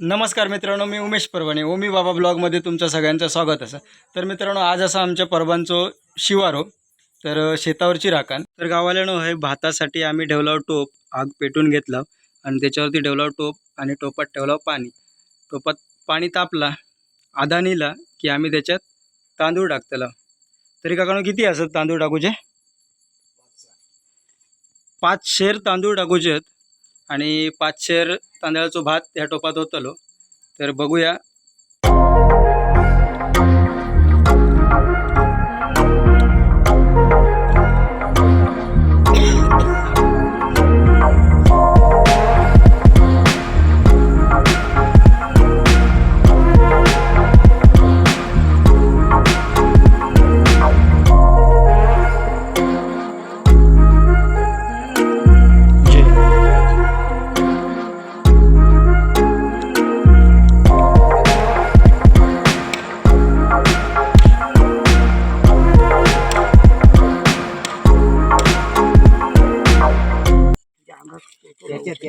नमस्कार मित्रांनो मी उमेश परभणे. ओमी बाबा ब्लॉगमध्ये तुमचं सगळ्यांचं स्वागत असं तर मित्रांनो आज असं आमच्या परबांचो शिवारो हो. तर शेतावरची राखण. तर गावाल्यानं हे भातासाठी आम्ही ठेवला टोप आग पेटून घेतला आणि त्याच्यावरती ठेवला टोप आणि टोपात ठेवला पाणी. टोपात पाणी तापला आधा नेला की आम्ही त्याच्यात तांदूळ टाकतला तरी काकानो किती असत तांदूळ टाकूचे? पाच शेर तांदूळ टाकूचे आहेत आणि पाच शेर तांदळाचो भात ह्या टोपात होतलो तर बघूया.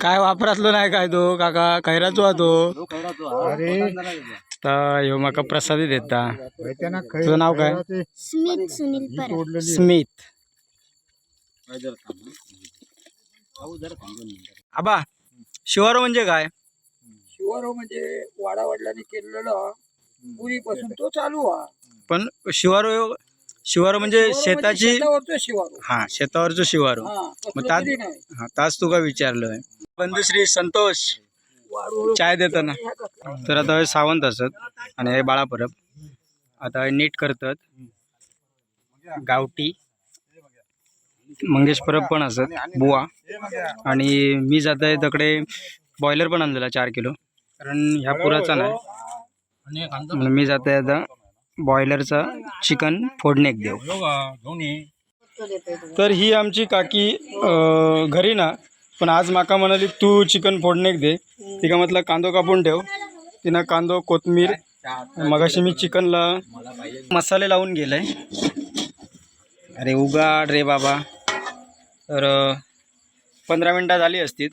काय वापरातलो नाही काय तो? काका खैराचो हा तो. तर ह्यो माका प्रसादी देता. तुझं नाव काय? स्मित सुनील परब. स्मिथ आबा शिवारो म्हणजे काय? शिवारो म्हणजे वाडा वडिलांनी केलेला पूर्वीपासून तो चालू हा. पण शिवारो शिवारो म्हणजे शिवारो म्हणजे शेताची शेतावरचं शिवारो. हा शेतावरचो शिवारो. हा मग नाही. हा ताच तुका विचारलोय. बंधुश्री संतोष. वारू चाय देताना. तर आता हे सावंत असत आणि हे बाळा परब. आता हे नीट करतात. गावठी मंगेश परब पण असत. बुवा. आणि मी जात आहे तकडे बॉयलर पण आणलेला चार किलो. कारण ह्या पुराचा नाही. म्हणून मी जात आहे आता बॉयलरचा चिकन फोडणेक देऊ. तर ही आमची काकी घरी ना पण आज माका म्हणाली तू चिकन फोडणेक दे. तिका म्हटलं कांदो कापून ठेव. तिनं कांदो कोथमीर मगाशी मी चिकनला मसाले लावून गेलाय अरे उगाड रे बाबा. तर पंधरा मिनटं झाली असतील.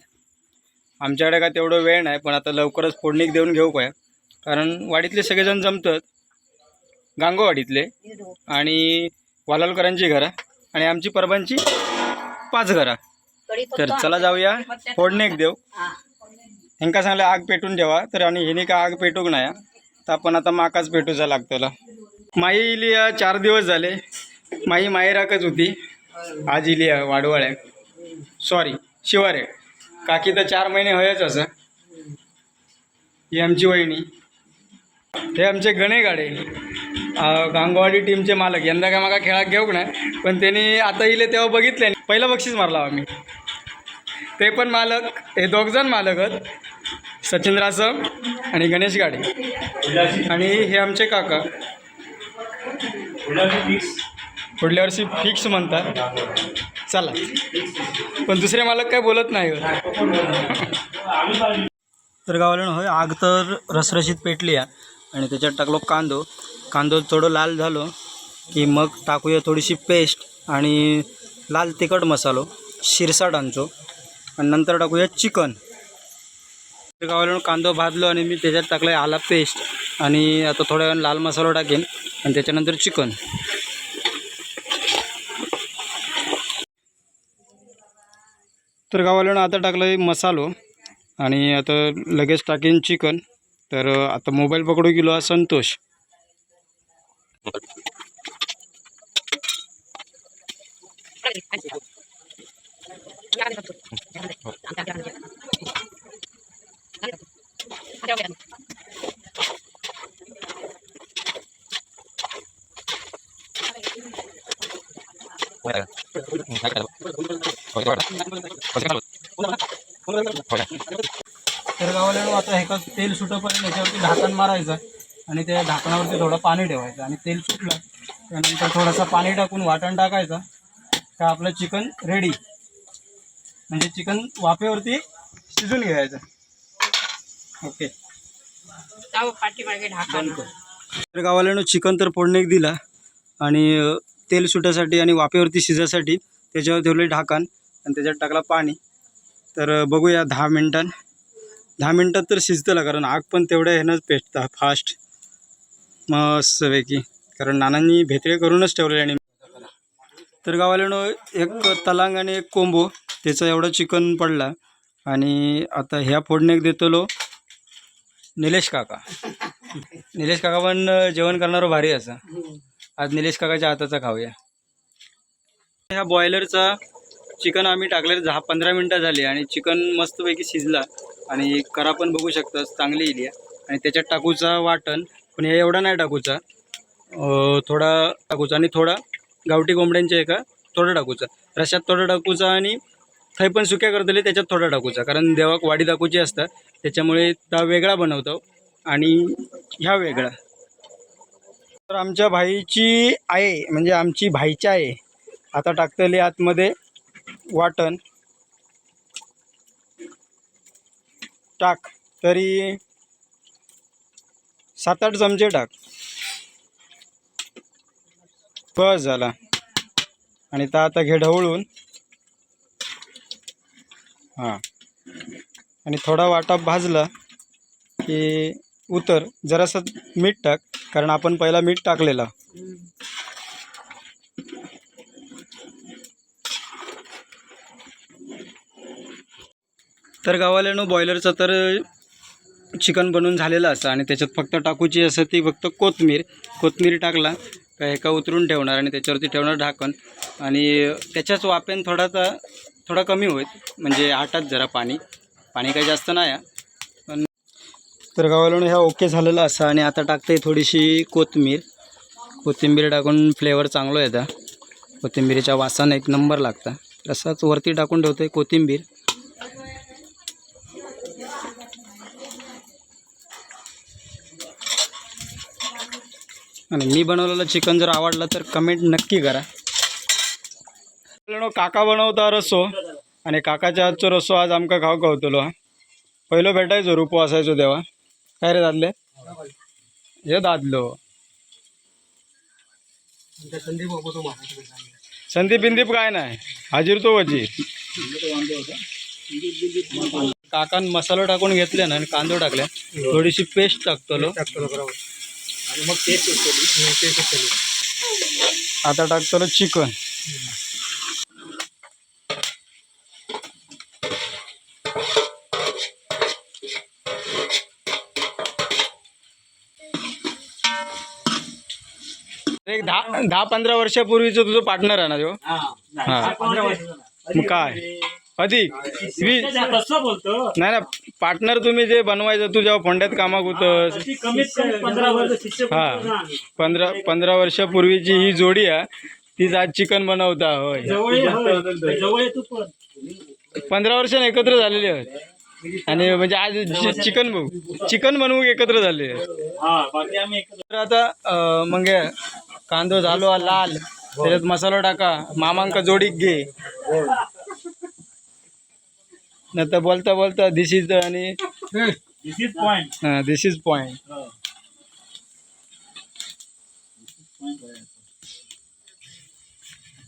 आमच्याकडे काय तेवढं वेळ नाही पण आता लवकरच फोडणीक देऊन घेऊ काय? कारण वाडीतले सगळेजण जमतात. गांगोवाडीतले आणि वालालकरांची घरं आणि आमची परबांची पाच घरं. तर चला जाऊया. फोडणेक देऊ. हेंका सांगलं आग पेटून ठेवा तर आणि हिने का आग पेटूक नाही. तर आपण आता माकाच पेटूचा लागतला. माई इली चार दिवस झाले. माई माहेराकच होती. आज इली या वाडवाळ्या सॉरी शिवारे काकी तर चार महिने हयच असं. ही आमची वहिनी. हे आमचे गणे गाडे गांगवाडी टीमचे मालक. यंदा काय माका खेळात घेऊक नाही? पण त्यांनी आता इले तेव्हा बघितले पहिलं बक्षीस मारला आम्ही. ते पण मालक हे दोघजण मालक आहेत. सचिन रासम आणि गणेश गाडे. आणि हे आमचे काका. पुढल्या वर्षी फिक्स म्हणतात. चला. पण दुसरे मालक काय बोलत नाही हो. तर गावाला होय आग तर रसरशीत पेटली आहे. आणि त्याच्यात टाकलो कांदो. कांदो थोडं लाल झालो की मग टाकूया थोडीशी पेस्ट आणि लाल तिखट मसालो शिरसाट आणचो आणि नंतर टाकूया चिकन. तर गावाला कांदो भाजलो आणि मी त्याच्यात टाकलं आला पेस्ट आणि आता थोड्या वेळ लाल मसाला टाकेन आणि त्याच्यानंतर चिकन. तर गावाला आता टाकलं मसालो आणि आता लगेच टाकेन चिकन. तर आता मोबाईल पकडू गेलो हा संतोष. तर गावाला आता हे का तेल सुटोपर्यंत ह्याच्यावरती ढाकण मारायचं आणि त्या झाकणावरती थोडं पाणी ठेवायचं. आणि तेल सुटलं त्यानंतर थोडंसं पाणी टाकून वाटण टाकायचं. का आपलं चिकन रेडी म्हणजे चिकन वाफेवरती शिजून घ्यायचं. ओके. तर गावाल्यानं चिकन तर फोडणे दिला. आणि तेल सुटासाठी आणि वाफेवरती शिजासाठी त्याच्यावर ठेवले ढाकण आणि त्याच्यात टाकला पाणी. तर बघूया दहा मिनटात दहा मिनटात तर शिजतला कारण आग पण तेवढ्या ह्यानंच पेटता फास्ट मस्तपैकी. कारण नानांनी भेतळे करूनच ठेवले आणि तर गावाल्यानं एक तलांग आणि एक कोंबो त्याचा एवढं चिकन पडला. आणि आता ह्या फोडण्याक देतलो निलेश काका. निलेश काका पण जेवण करणारं भारी असं. आज निलेश काकाच्या हाताचा खाऊया. ह्या बॉयलरचा चिकन आम्ही टाकले दहा पंधरा मिनटं झाली आणि चिकन मस्तपैकी शिजला. आणि करा पण बघू शकता चांगली इली आहे आणि त्याच्यात टाकूचा वाटण पण हे एवढा नाही टाकूचा. थोडा टाकूचा आणि थोडा गावठी कोंबड्यांच्या एका थोडा टाकूचा. रशात थोडा टाकूचा आणि थंय पण सुक्या करतले त्याच्यात थोडा टाकूचा. कारण देवाक वाडी दाखवची असतात त्याच्यामुळे ता वेगळा बनवतो. आणि ह्या वेगळा. तर आमच्या भाईची आहे म्हणजे आमची भाईची आहे आता टाकतली आतमध्ये वाटण. टाक तरी सात आठ चमचे टाक. बस झाला. आणि तर आता घे ढवळून. हां. आणि थोडा वाटा भाजला की उतर जरासं मीठ टाक कारण आपण पहिला मीठ टाकलेला. तर गावाल्यानं बॉयलरचं तर चिकन बनवून झालेलं असं आणि त्याच्यात फक्त टाकूची असं ती फक्त कोथमीर कोथमीर टाकला का एका उतरून ठेवणार आणि त्याच्यावरती ठेवणार ढाकण. आणि त्याच्याच वापेन थोडासा थोडा कमी होईल म्हणजे आटात जरा पाणी. पाणी काही जास्त नाही आहे. पण तर गावाला ह्या ओके झालेला असा आणि आता टाकते थोडीशी कोथिंबीर कोथिंबीर टाकून फ्लेवर चांगलो येतं कोथिंबीरीच्या वासानं एक नंबर लागता. तसाच वरती टाकून ठेवते कोथिंबीर. आणि मी बनवलेलं चिकन जर आवडलं तर कमेंट नक्की करा. काका बनवता रस्सो आणि काकाच्या हातचो रस्सो आज आमका खाऊ खावतलो हा. पहिलो भेटायचो रुपो असायचो तेव्हा. काय रे दादले? हे दादलो. संदीप बिंदीप काय नाही हाजीर तो वजीर काकान मसाला टाकून घेतले ना आणि कांदो टाकले. थोडीशी पेस्ट टाकतलो आता टाकतलो चिकन. एक दहा दहा पंधरा वर्षापूर्वीचं तुझं पार्टनर आहे ना तो हा मग काय? अधिक? वीस? बोलतो. नाही ना पार्टनर तुम्ही जे बनवायचं तू जेव्हा फोंड्यात कामाक होतंस ती कमीत कमी पंधरा वर्ष शिष्य हा पंधरा पंधरा वर्षापूर्वीची ही जोडी आहे तीच आज चिकन बनवता होय. जवळ ये, होय. जवळ ये तू पण. पंधरा वर्षाने एकत्र झालेले आहेत आणि म्हणजे आज चिकन बघू चिकन बनवू एकत्र झाले. हा बाकी आम्ही एकत्र तर आता मग कांदो झालो लाल त्याच्यात मसाला टाका मामांका जोडीक घे. नंतर बोलता बोलता दिस इज आणि this is point this is point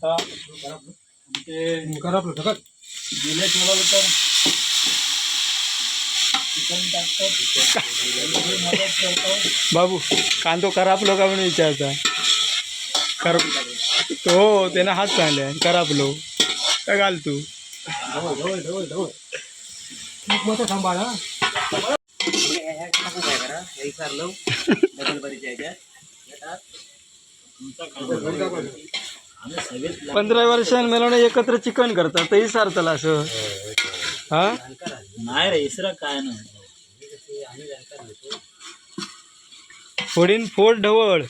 तर चिकन करतो बाबू कांदो करापलो का म्हणून विचारता. कर हो त्यानं हात चांगले करापलो काय घाल तू पंधरा वर्षांनी मेला एकत्र चिकन करतात तरी सारतला असं. हा? नाही रे इसरा काय नाही फोडीन फोड ढवळ.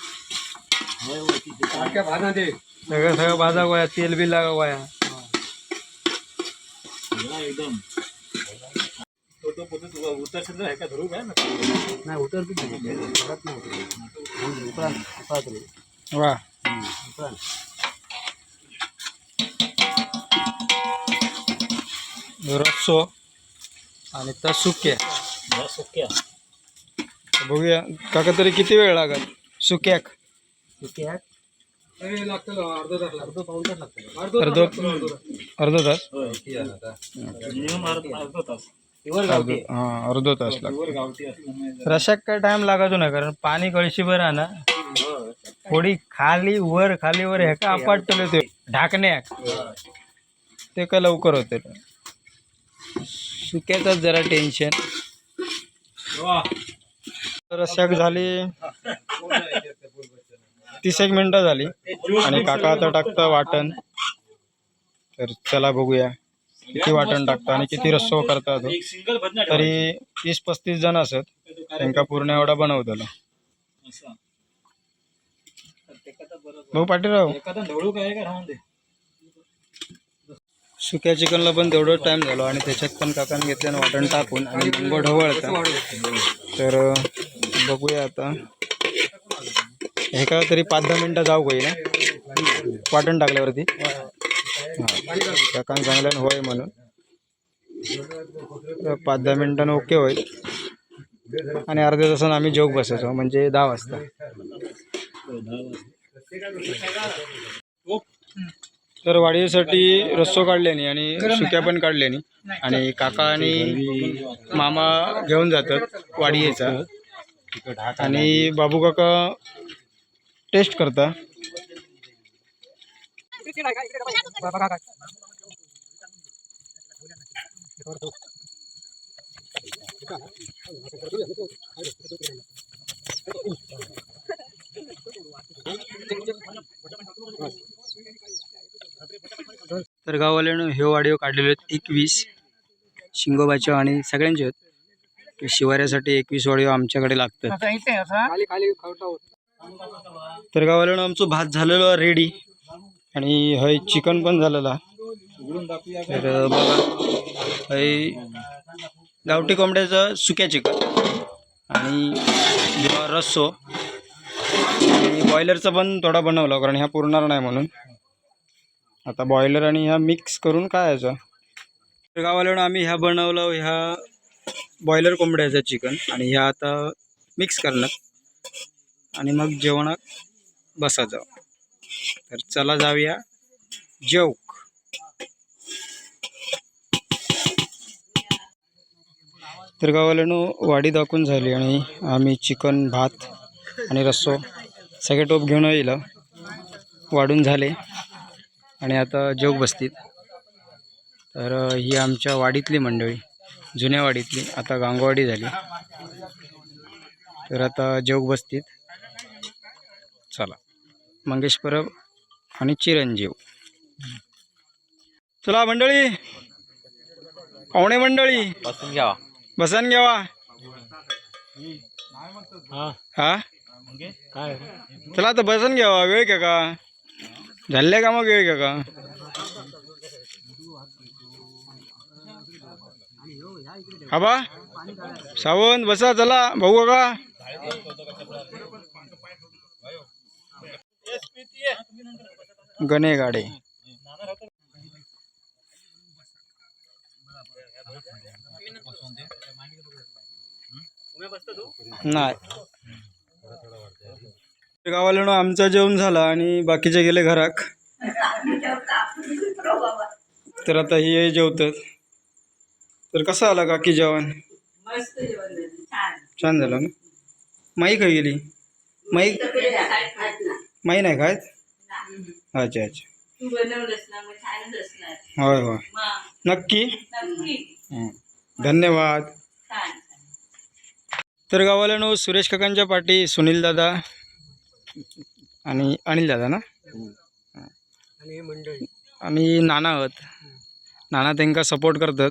सगळं सगळं भाजा गोया तेल बी लागा गोया एकदम. नाही उतरतो वा. रस्सो आणि त्या सुक्या या सुक्या. बघूया काका तरी किती वेळ लागत सुक्याक. लागतं अर्ध अर्ध तास अर्धा तास अर्ध हां अर्ध तास. लागतो. गावठी असल्यामुळे रशाक काय टाइम लागायचो ना कारण पाणी कळशीभर आहे ना. थोडी खाली वर खाली वर हे का आपटले ते. ढाकण्याक ते का लवकर होते. सुक्याच जरा टेन्शन रशाक झाली. तीस एक मिनिटं झाली. आणि काका आता टाकता वाटण. तर चला बघूया किती वाटण टाकतं आणि किती रस्सो करता तो. तरी तीस पस्तीस जण असत. त्यांका पूर्ण एवढा बनवतलो. भाऊ पाटीलराव. सुक्या चिकनला पण तेवढं टाइम झालो आणि त्याच्यात पण काकाने घेतल्यानं वाटण टाकून आणि लिंबू ढवळता. तर बघूया आता. हे का तरी पाच दहा मिनटं जाऊ काही ना वाटण टाकल्यावरती. हां. काकान चांगल्यानं होय म्हणून. तर पाच दहा मिनटानं ओके होईल. आणि अर्ध्या तासानं आम्ही जोग बसायचो म्हणजे दहा वाजता. तर वाढीसाठी रस्सो काढल्यानी आणि सुक्या पण काढल्यानी आणि काका आणि मामा घेऊन जातात वाढीचा आणि बाबू काका टेस्ट करता. तर गाववाल्यानं हे वाडिओ काढलेले आहेत एकवीस शिंगोबाचे आणि सगळ्यांचे आहेत. ते शिवाऱ्यासाठी एकवीस वाडिओ आमच्याकडे लागतात. खाली खाली खवटाव तर गावाला आमचं भात झालेलं रेडी आणि हय चिकन पण झालेला. तर बघा. हय गावठी कोंबड्याचं सुक्या चिकन आणि जेव्हा रस्सो. आणि बॉयलरचा पण थोडा बनवला कारण ह्या पुरणार नाही म्हणून. आता बॉयलर आणि ह्या मिक्स करून काय यायचं तर गावाला आम्ही ह्या बनवलं ह्या बॉयलर कोंबड्याचं चिकन आणि ह्या आता मिक्स करणार. आणि मग जेवणात बसायचं. तर चला जाऊया जेवक. तर गावाल्यानो वाडी दाखवून झाली आणि आम्ही चिकन भात आणि रस्सो सगळे टोप घेऊन येईल वाढून झाले. आणि आता जेवक बसतील. तर ही आमच्या वाडीतली मंडळी जुन्या वाडीतली आता गांगवाडी झाली. तर आता जेवक बसतील. चला. मंगेश परब आणि चिरंजीव. चला मंडळी. पाहुणे मंडळी. बसून घ्यावा. बसन घ्यावा हा. काय? चला आता बसन घ्यावा वेळ का का? झाले का मग वेळ का का? हा बा. सावंत बसा चला. भाऊ का गणे गाडे नाही. गावाला आमचं जेवण झालं आणि बाकीचे गेले घराक तर आता हे जेवतात. तर कसं आला काकी जेवण? छान. छान झालं ना? माई खाई गेली. माई ना माई नाही. खायत अच्छा अच्छा. तू बनवलंस ना मग छानच असणार. होय होय. मग. नक्की? नक्की. हं. धन्यवाद. छान तर गावाला सुरेश काकांच्या पाठी सुनील दादा आणि अनिल दादा ना? आणि मंडळी. आणि नाना आहोत. नाना त्यांका सपोर्ट करतात.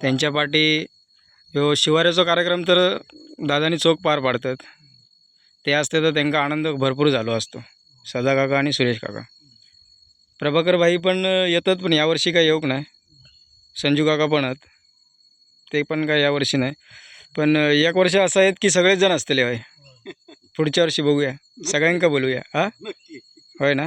त्यांच्या पाठी ह्यो शिवाऱ्याचो कार्यक्रम तर दादानी चोख पार पाडतात. ते असते तर त्यांना आनंद भरपूर झालो असतो. सदा काका आणि सुरेश काका. प्रभाकर भाई पण येतात पण यावर्षी काही येऊक नाही. संजू काका पण आहेत. ते पण काय यावर्षी नाही. पण एक वर्ष असं आहेत की सगळेच जण असतले होय. पुढच्या वर्षी बघूया. सगळ्यांका बोलूया. हा? होय ना?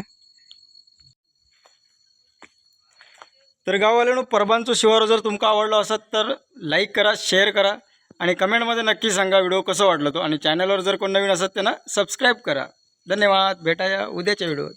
तर गाववाल्यानं परबांचो शिवारो जर तुमका आवडलो असत तर लाईक करा शेअर करा. आणि कमेंटमध्ये नक्की सांगा व्हिडिओ कसं वाटलं तो. आणि चॅनलवर जर कोण नवीन असत त्यांना सबस्क्राईब करा. धन्यवाद. भेटाया उद्याच्या व्हिडिओत.